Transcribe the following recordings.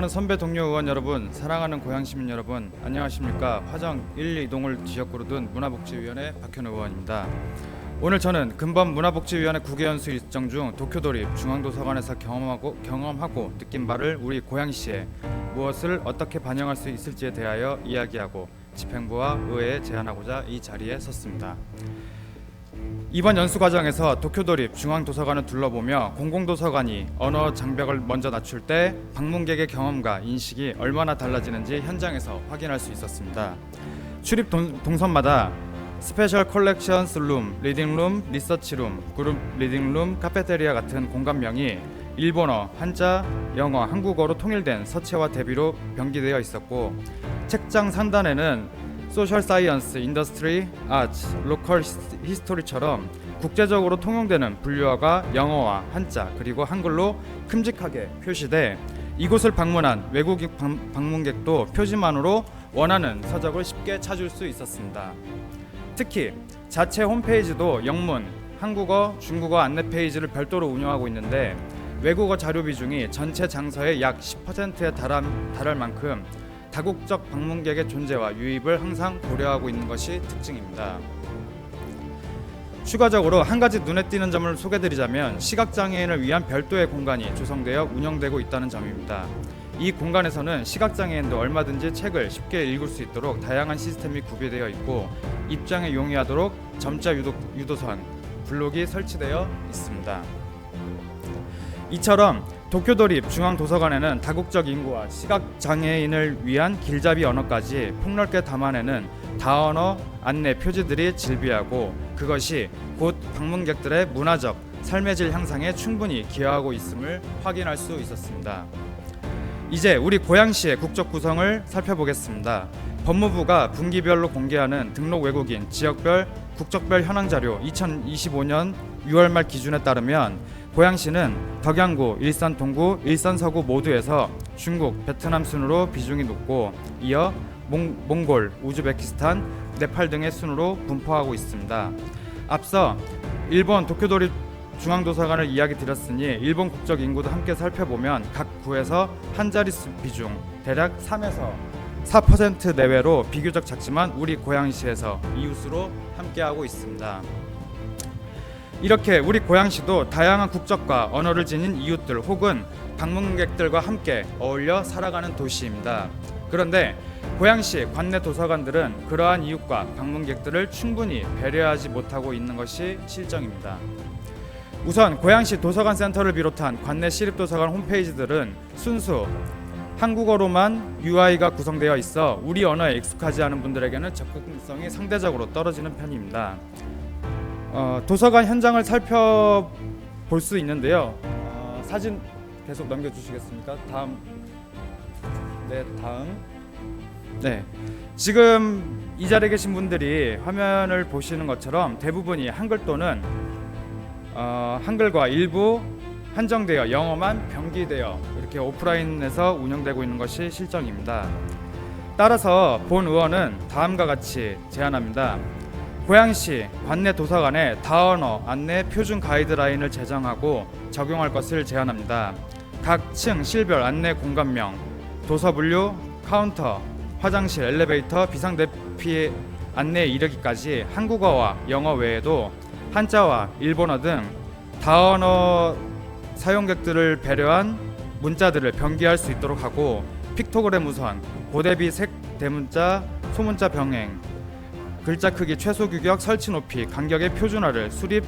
존경하는 선배 동료 의원 여러분, 사랑하는 고향 시민 여러분, 안녕하십니까? 화정 1, 2동을 지역구로 둔 문화복지위원회 박현우 의원입니다. 오늘 저는 근본 문화복지위원회 국외연수 일정 중 도쿄도립 중앙도서관에서 경험하고 경험하고 느낀 바를 우리 고양시에 무엇을 어떻게 반영할 수 있을지에 대하여 이야기하고 집행부와 의회에 제안하고자 이 자리에 섰습니다. 이번 연수 과정에서 도쿄도립 중앙도서관을 둘러보며 공공도서관이 언어 장벽을 먼저 낮출 때 방문객의 경험과 인식이 얼마나 달라지는지 현장에서 확인할 수 있었습니다. 출입 동, 동선마다 스페셜 컬렉션스 룸, 리딩 룸, 리서치 룸, 그룹 리딩 룸, 카페테리아 같은 공간명이 일본어, 한자, 영어, 한국어로 통일된 서체와 대비로 병기되어 있었고 책장 상단에는 소셜 사이언스, 인더스트리, 아츠, 로컬 히스토리처럼 국제적으로 통용되는 분류어가 영어와 한자 그리고 한글로 큼직하게 표시돼 이곳을 방문한 외국인 방- 방문객도 표지만으로 원하는 서적을 쉽게 찾을 수 있었습니다. 특히 자체 홈페이지도 영문, 한국어, 중국어 안내 페이지를 별도로 운영하고 있는데 외국어 자료 비중이 전체 장서의 약 10%에 달할, 달할 만큼 다국적 방문객의 존재와 유입을 항상 고려하고 있는 것이 특징입니다. 추가적으로 한 가지 눈에 띄는 점을 소개드리자면 시각장애인을 위한 별도의 공간이 조성되어 운영되고 있다는 점입니다. 이 공간에서는 시각장애인도 얼마든지 책을 쉽게 읽을 수 있도록 다양한 시스템이 구비되어 있고 입장에 용이하도록 점자 유도, 유도선, 블록이 설치되어 있습니다. 이처럼 도쿄도립 중앙도서관에는 다국적 인구와 시각장애인을 위한 길잡이 언어까지 폭넓게 담아내는 다언어 안내 표지들이 질비하고 그것이 곧 방문객들의 문화적 삶의 질 향상에 충분히 기여하고 있음을 확인할 수 있었습니다. 이제 우리 고양시의 국적 구성을 살펴보겠습니다. 법무부가 분기별로 공개하는 등록 외국인 지역별 국적별 현황 자료 2025년 6월 말 기준에 따르면 고양시는 덕양구, 일산 동구, 일산 서구 모두에서 중국, 베트남 순으로 비중이 높고 이어 몽, 몽골, 우즈베키스탄, 네팔 등의 순으로 분포하고 있습니다. 앞서 일본 도쿄도립 중앙도서관을 이야기 드렸으니 일본 국적 인구도 함께 살펴보면 각 구에서 한 자릿수 비중 대략 3에서 4% 내외로 비교적 작지만 우리 고양시에서 이웃으로 함께하고 있습니다. 이렇게 우리 고양시도 다양한 국적과 언어를 지닌 이웃들 혹은 방문객들과 함께 어울려 살아가는 도시입니다. 그런데 고양시 관내 도서관들은 그러한 이웃과 방문객들을 충분히 배려하지 못하고 있는 것이 실정입니다. 우선 고양시 도서관 센터를 비롯한 관내 시립도서관 홈페이지들은 순수 한국어로만 UI가 구성되어 있어 우리 언어에 익숙하지 않은 분들에게는 접근성이 상대적으로 떨어지는 편입니다. 어, 도서관 현장을 살펴볼 수 있는데요. 어, 사진 계속 넘겨주시겠습니까? 다음. 네, 다음. 네. 지금 이 자리에 계신 분들이 화면을 보시는 것처럼 대부분이 한글 또는 어, 한글과 일부 한정되어 영어만 병기되어 이렇게 오프라인에서 운영되고 있는 것이 실정입니다. 따라서 본 의원은 다음과 같이 제안합니다. 고양시 관내 도서관에 다언어 안내 표준 가이드라인을 제정하고 적용할 것을 제안합니다. 각 층 실별 안내 공간명, 도서 분류, 카운터, 화장실, 엘리베이터, 비상 대피 안내 이르기까지 한국어와 영어 외에도 한자와 일본어 등 다언어 사용객들을 배려한 문자들을 병기할 수 있도록 하고 픽토그램 우선, 고대비 색 대문자, 소문자 병행, 글자 크기 최소 규격 설치 높이 간격의 표준화를 수립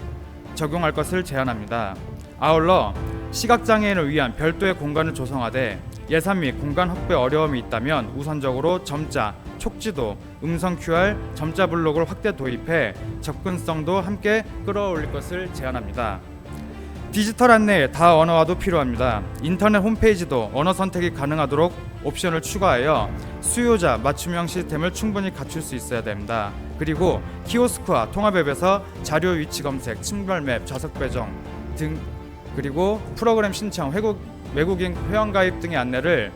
적용할 것을 제안합니다. 아울러 시각 장애인을 위한 별도의 공간을 조성하되 예산 및 공간 확보에 어려움이 있다면 우선적으로 점자, 촉지도, 음성 QR, 점자 블록을 확대 도입해 접근성도 함께 끌어올릴 것을 제안합니다. 디지털 안내에 다 언어화도 필요합니다. 인터넷 홈페이지도 언어 선택이 가능하도록 옵션을 추가하여 수요자 맞춤형 시스템을 충분히 갖출 수 있어야 됩니다. 그리고 키오스크와 통합앱에서 자료 위치 검색, 친별맵, 좌석 배정 등 그리고 프로그램 신청, 외국, 외국인 회원 가입 등의 안내를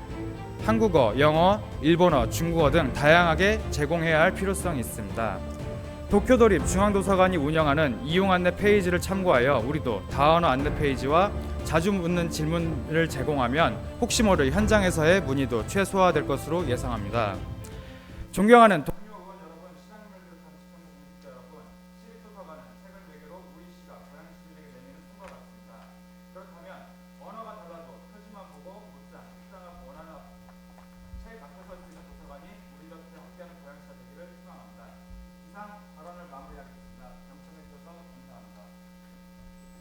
한국어, 영어, 일본어, 중국어 등 다양하게 제공해야 할 필요성이 있습니다. 도쿄도립 중앙도서관이 운영하는 이용 안내 페이지를 참고하여 우리도 다언어 안내 페이지와 자주 묻는 질문을 제공하면 혹시 모를 현장에서의 문의도 최소화될 것으로 예상합니다. 존경하는 도-